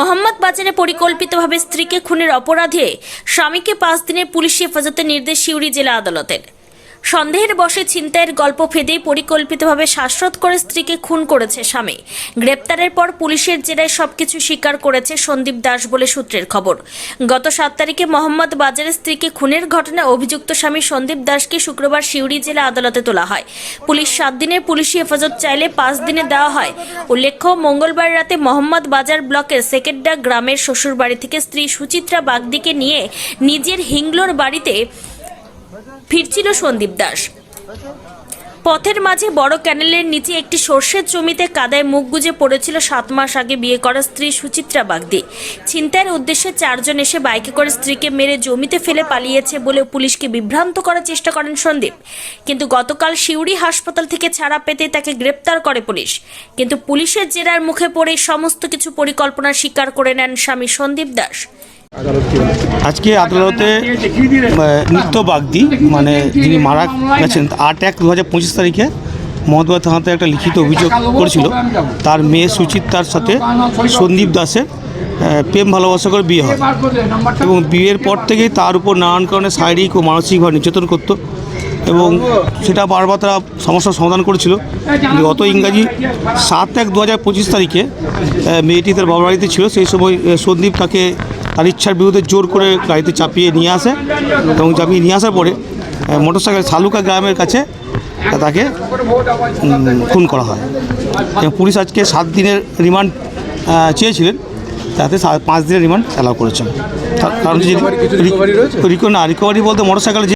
মোহাম্মদ বাজারে পরিকল্পিতভাবে স্ত্রীকে খুনের অপরাধে স্বামীকে পাঁচ দিনের পুলিশ হেফাজতের নির্দেশ সিউড়ি জেলা আদালতের। সন্দেহের বসে ছিনতাইয়ের গল্প ফেদে পরিকল্পিতভাবে শ্বাসরোধ করে স্ত্রীকে খুন করেছে স্বামী। গ্রেপ্তারের পর পুলিশের জেরায় সবকিছু স্বীকার করেছে সন্দীপ দাস বলে সূত্রের খবর। গত সাত তারিখে মোহাম্মদ বাজারের স্ত্রীকে খুনের ঘটনায় অভিযুক্ত স্বামী সন্দীপ দাসকে শুক্রবার সিউড়ি জেলা আদালতে তোলা হয়। পুলিশ সাত দিনের পুলিশি হেফাজত চাইলে পাঁচ দিনে দেওয়া হয়। উল্লেখ্য, মঙ্গলবার রাতে মোহাম্মদ বাজার ব্লকের সেকেন্ডা গ্রামের শ্বশুরবাড়ি থেকে স্ত্রী সুচিত্রা বাগদিকে নিয়ে নিজের হিংলোর বাড়িতে ফিরছিল সন্দীপ দাস। পথের মাঝে বড় ক্যানেলের নিচে একটি সর্ষের জমিতে কাদায় মুখ গুজে পড়েছিল সাত মাস আগে বিয়ে করা স্ত্রী সুচিত্রা বাগদি। ছিনতাইয়ের উদ্দেশ্যে চারজন এসে বাইকে করে স্ত্রীকে মেরে জমিতে ফেলে পালিয়েছে বলে পুলিশকে বিভ্রান্ত করার চেষ্টা করেন সন্দীপ। কিন্তু গতকাল সিউড়ি হাসপাতাল থেকে ছাড়া পেতে তাকে গ্রেপ্তার করে পুলিশ। কিন্তু পুলিশের জেরার মুখে পড়ে সমস্ত কিছু পরিকল্পনা স্বীকার করে নেন স্বামী সন্দীপ দাস। আজকে আদালতে নিত্য বাগদি মানে যিনি মারা গেছেন, আট এক দু তারিখে মহদবা থানাতে একটা লিখিত অভিযোগ করেছিল। তার মেয়ে সুচিত্রার সাথে সন্দীপ দাসের প্রেম ভালোবাসা করে বিয়ে হয়। এবং বিয়ের পর থেকেই তার উপর নানান কারণে শারীরিক ও মানসিকভাবে নির্যাতন করতো এবং সেটা বারবার তারা সমস্যার সমাধান করেছিল। গত ইংরাজি সাত এক দু হাজার পঁচিশ তারিখে মেয়েটি তার বাবার বাড়িতে ছিল, সেই সময় সন্দীপ তাকে তার ইচ্ছার বিরুদ্ধে জোর করে গাড়িতে চাপিয়ে নিয়ে আসে এবং চাপিয়ে নিয়ে আসার পরে মোটরসাইকেল সালুকা গ্রামের কাছে তাকে খুন করা হয়। এবং পুলিশ আজকে সাত দিনের রিমান্ড চেয়েছিলেন তাতে পাঁচ দিনের রিমান্ড অ্যালাউ করেছেন। কারণ না রিকভারি বলতে মোটরসাইকেল